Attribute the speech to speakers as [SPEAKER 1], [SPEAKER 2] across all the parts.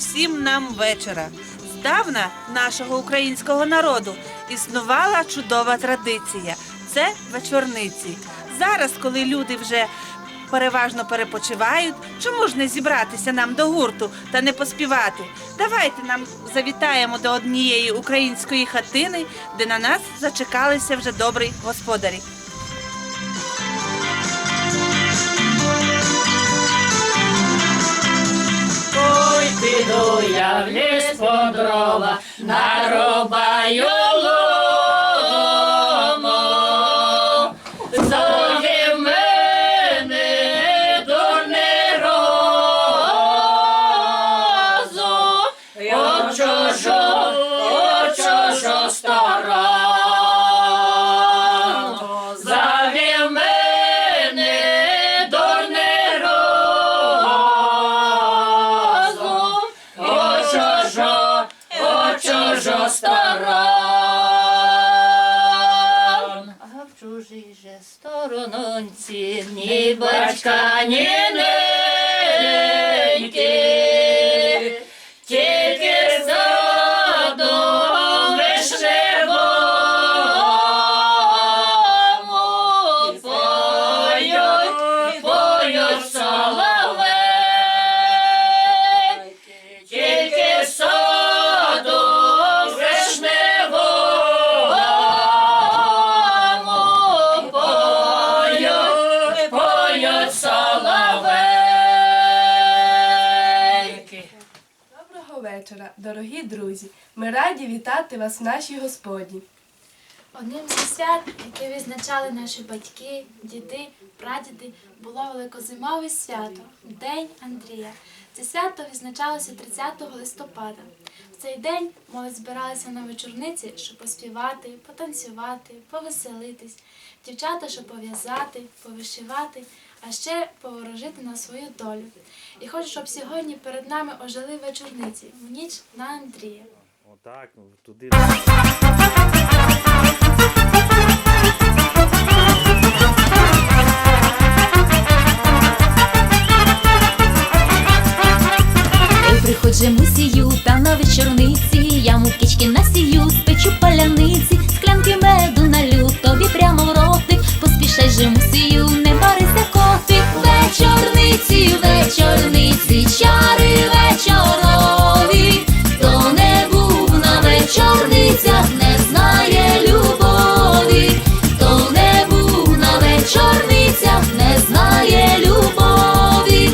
[SPEAKER 1] всім нам вечора. Здавна нашого українського народу існувала чудова традиція це вечорниці. Зараз, коли люди вже переважно перепочивають, чому ж не зібратися нам до гурту та не поспівати? Давайте нам завітаємо до однієї української хатини, де на нас зачекалися вже добрі господарі.
[SPEAKER 2] Піду я в ліс по дрова, нарубаю
[SPEAKER 3] вітати вас в нашій господі.
[SPEAKER 4] Одним зі свят, яке відзначали наші батьки, діди, прадіди, було великозимове свято День Андрія. Це свято відзначалося 30 листопада. В цей день молодь збиралася на вечорниці, щоб поспівати, потанцювати, повеселитись, дівчата, щоб пов'язати, повишивати, а ще поворожити на свою долю. І хочу, щоб сьогодні перед нами ожили вечорниці в ніч на Андрія.
[SPEAKER 5] Отак, ну туди.
[SPEAKER 6] Ой, приходжу мусію та на вечорниці, я мукички насію, спечу паляниці, склянки меду налю, тобі прямо в ротик, поспішай же мусію, не барися котик, вечорниці, вечорниці, чари вечорові, на вечорницях, не знає любові, хто не був на вечорницях, не знає любові.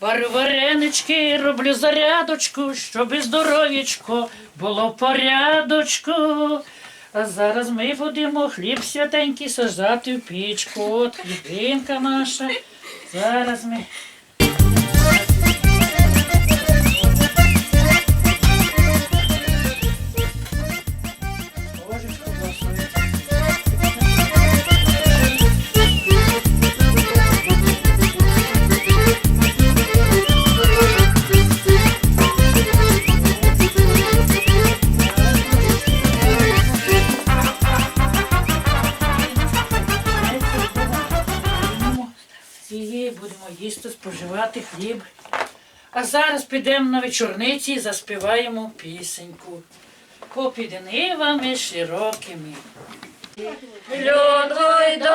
[SPEAKER 2] Варю варенички, роблю зарядочку, щоб і здоров'ячко було в порядочку. А зараз ми будемо хліб святенький сажати в пічку. От хлібинка наша. Зараз ми. Споживати хліб. А зараз підемо на вечорниці і заспіваємо пісеньку. Попід нивами широкими. Льон гойдається,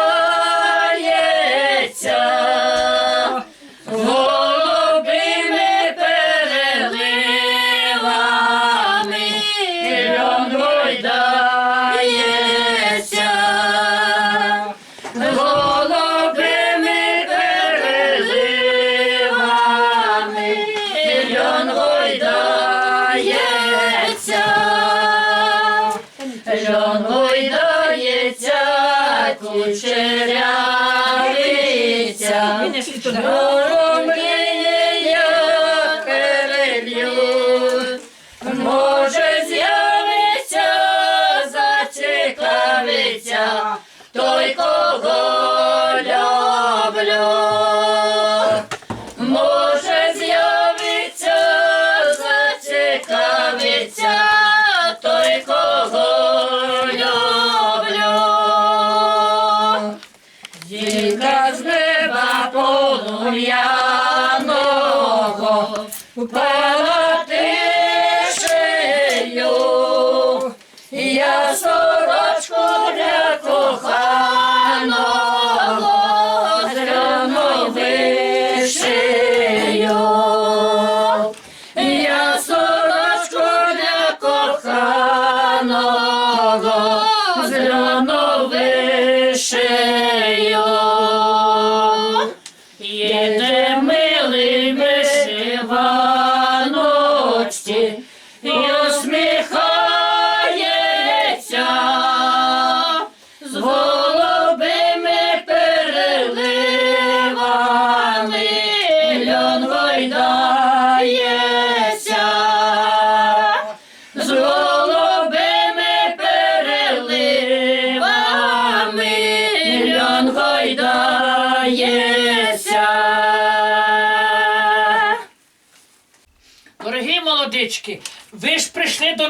[SPEAKER 2] e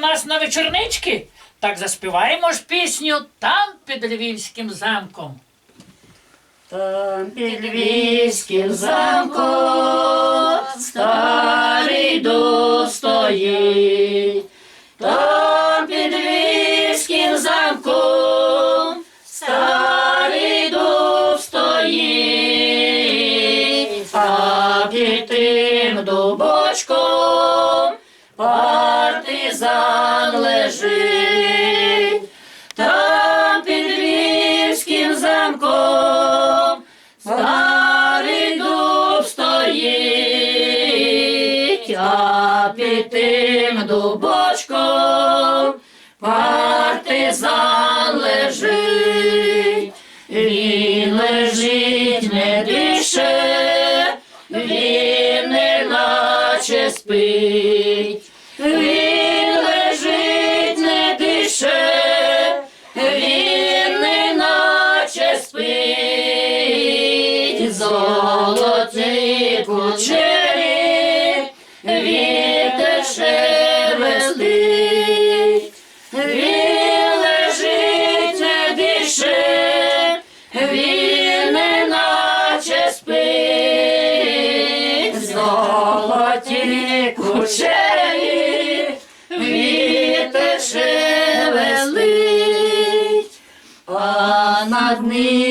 [SPEAKER 2] нас на вечорнички? Так заспіваємо ж пісню там під Львівським замком. Там під Львівським замком старий достоїть, стоїть. Там під Львівським замком старий лежить. Там під Львівським замком старий дуб стоїть, а під тим дубочком партизан лежить. Він лежить, не дише, він не наче спить. Над ним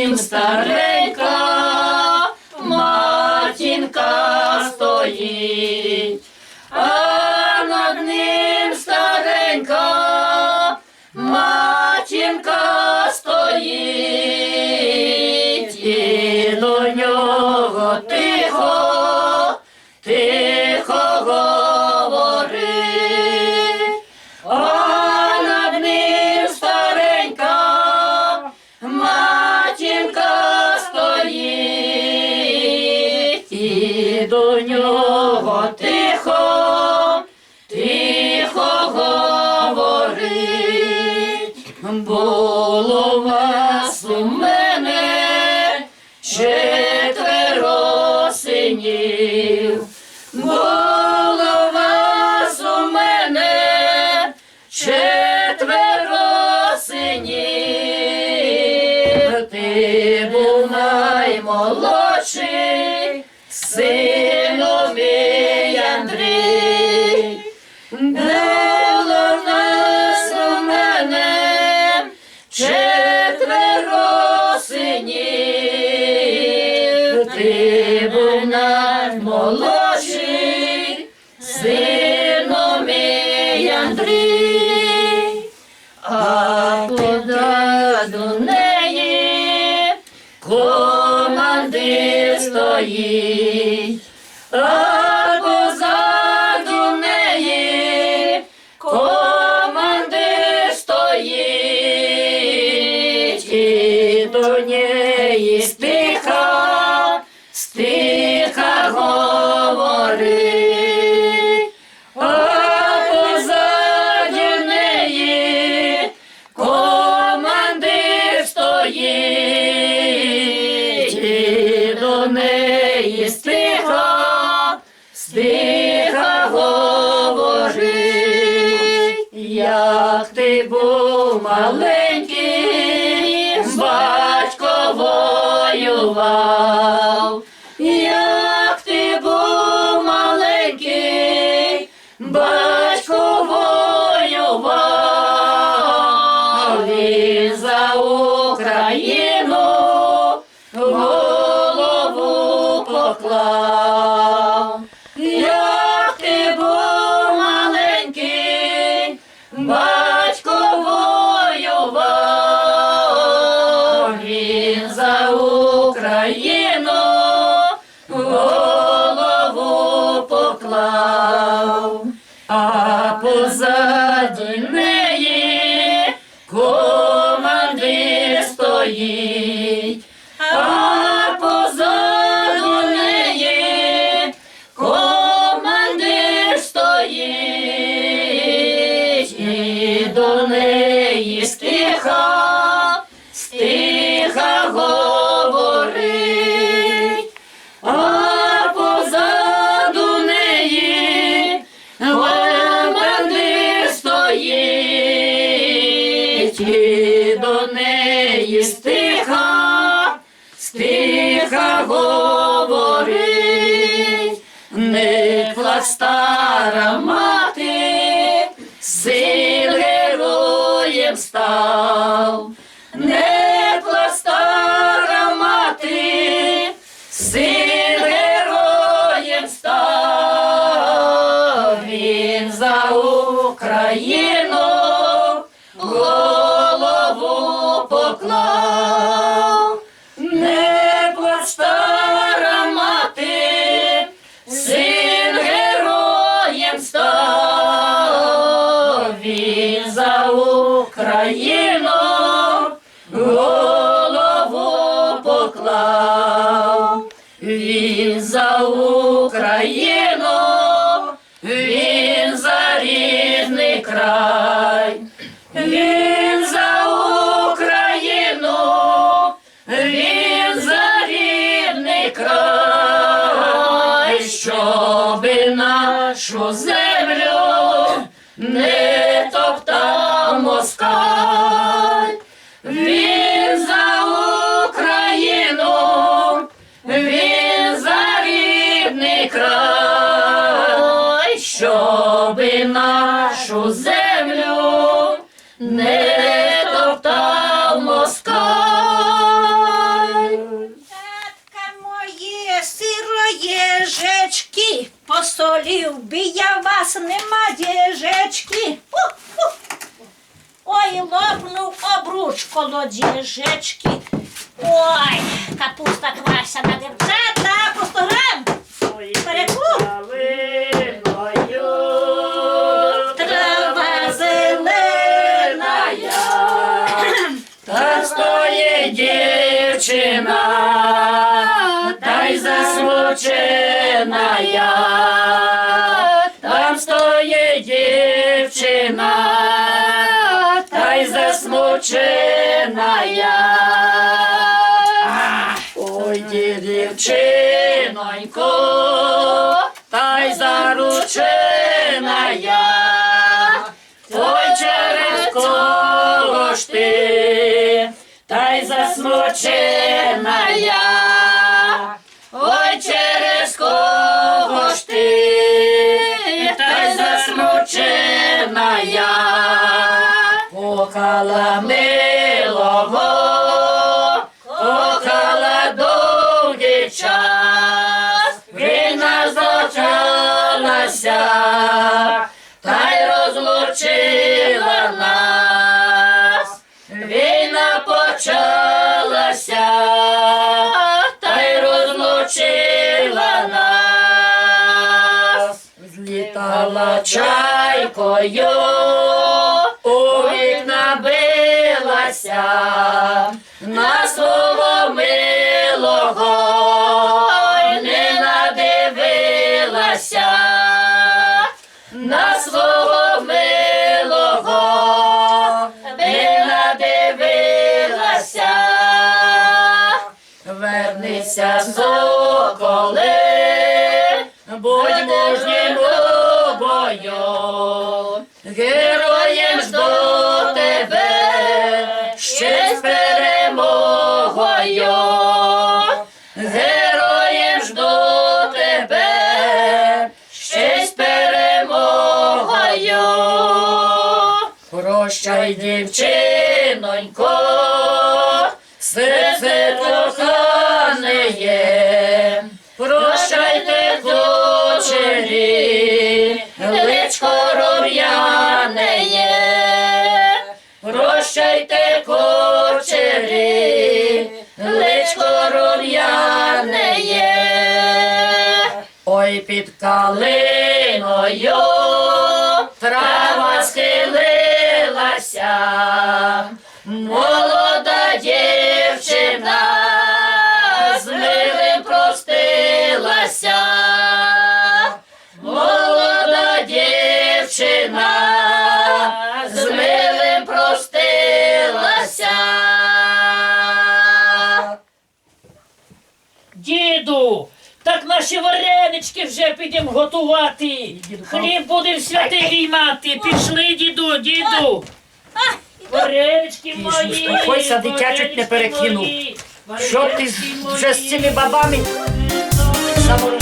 [SPEAKER 2] нього тихо, тихо говорить. Було вас у мене четверо синів. Ти був наймолодший, сином мій Андрій. А позаду неї команди стоїть, yeah. Стиха, стиха
[SPEAKER 7] yeah. Нема діжечки. Ой, лопнув обруч коло діжечки. Ой, капуста квашена, дівчата, по 100 грам. Переку. Трава зелена.
[SPEAKER 2] Та стоїть дівчина, та й засмучена дівчина, та й засмучена я. Ой, ді, дівчинонько, та й заручена я. Ой, через кого ж ти, та й засмучена Кохала милого, кохала довгий час, війна зачалася, та й розлучила нас. Війна почалася, та й розлучила нас. Злітала чайкою, билася, на свого милого не надивилася, на свого милого не надивилася, вернися, соколе, калиною. Трава схилилася, молода дівчина з милим простилася, молода дівчина з милим простилася. Діду, так наші варенички вже підемо готувати. Хліб будемо святий віймати. Пішли, діду, діду. Варенички мої.
[SPEAKER 8] успокойся, дитячок не перекинув. Що ти вже з цими бабами?
[SPEAKER 2] Діду,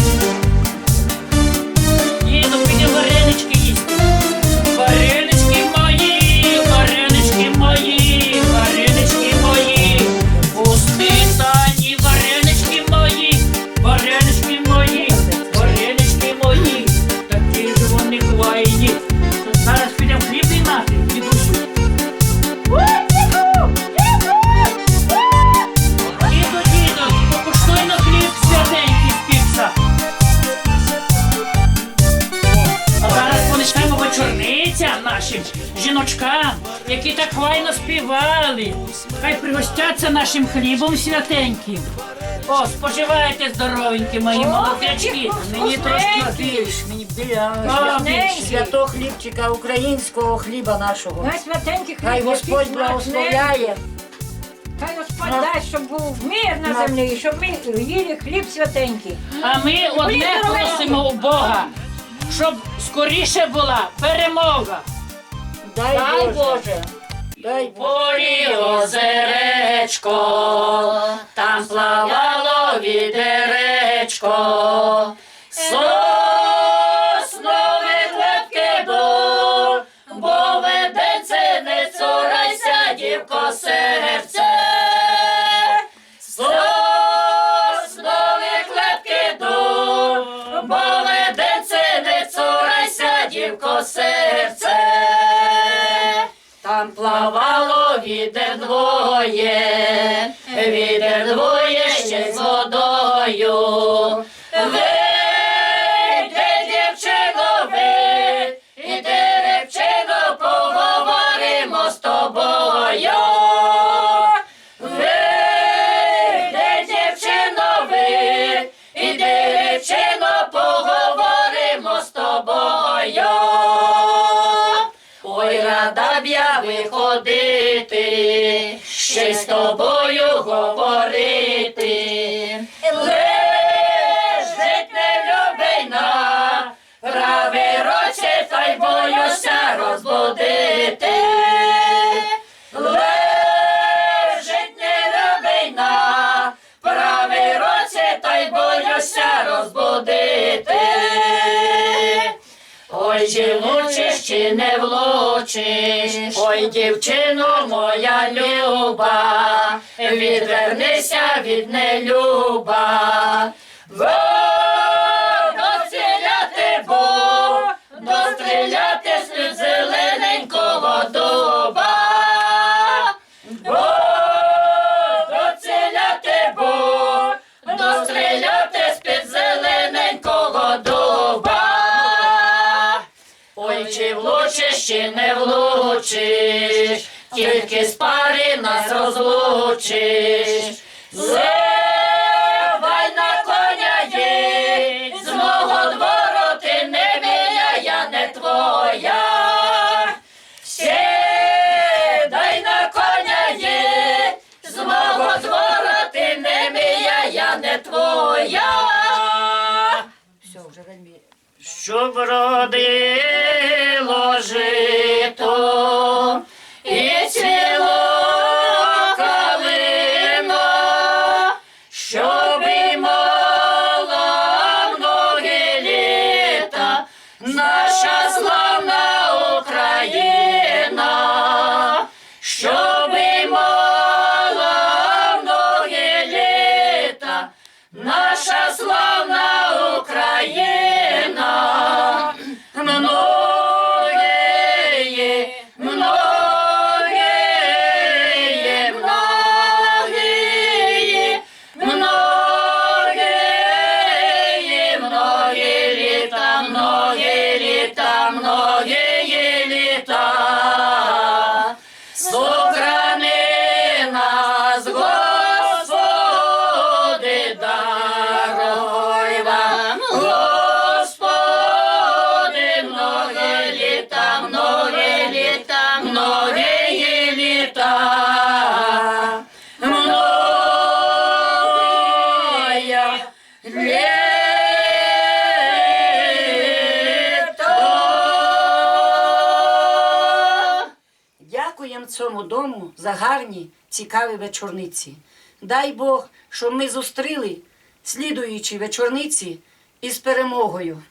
[SPEAKER 2] співали. Хай пригостяться нашим хлібом святеньким. О, споживайте здоровенькі мої молодечки.
[SPEAKER 8] Мені трошки більш, мені більш. Святого хлібчика, українського хліба нашого.
[SPEAKER 7] Дай святенький хліб,
[SPEAKER 8] Хай
[SPEAKER 7] який
[SPEAKER 8] Господь
[SPEAKER 7] смачний.
[SPEAKER 8] благословляє.
[SPEAKER 7] Хай Господь дасть, щоб був мир на землі, щоб ми їли хліб святенький.
[SPEAKER 2] А ми одне просимо у Бога, щоб скоріше була перемога.
[SPEAKER 8] Дай
[SPEAKER 2] Дай
[SPEAKER 8] Боже.
[SPEAKER 2] Боже.
[SPEAKER 8] Дай
[SPEAKER 2] Полі озеречко, там плавало відеречко, Там плавало відер двоє, відер двоє ще з водою. Ще з тобою говорити. Чи влучиш, чи не влучиш, ой, дівчино моя люба, відвернися від нелюба. Чи влучиш, тільки з пари нас розлучиш. Зливай на коня їдь, з мого двору ти не мія, я не твоя. Сідай на коня їдь, з мого двору ти не мія, я не твоя.
[SPEAKER 8] Все, вже вельми.
[SPEAKER 2] Щоб родило гарні, цікаві вечорниці. Дай Бог, щоб ми зустріли слідуючі вечорниці із перемогою.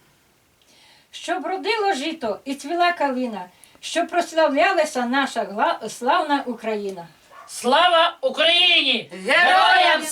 [SPEAKER 7] Щоб родило жито і цвіла калина, щоб прославлялася наша славна Україна.
[SPEAKER 8] Слава Україні!
[SPEAKER 2] Героям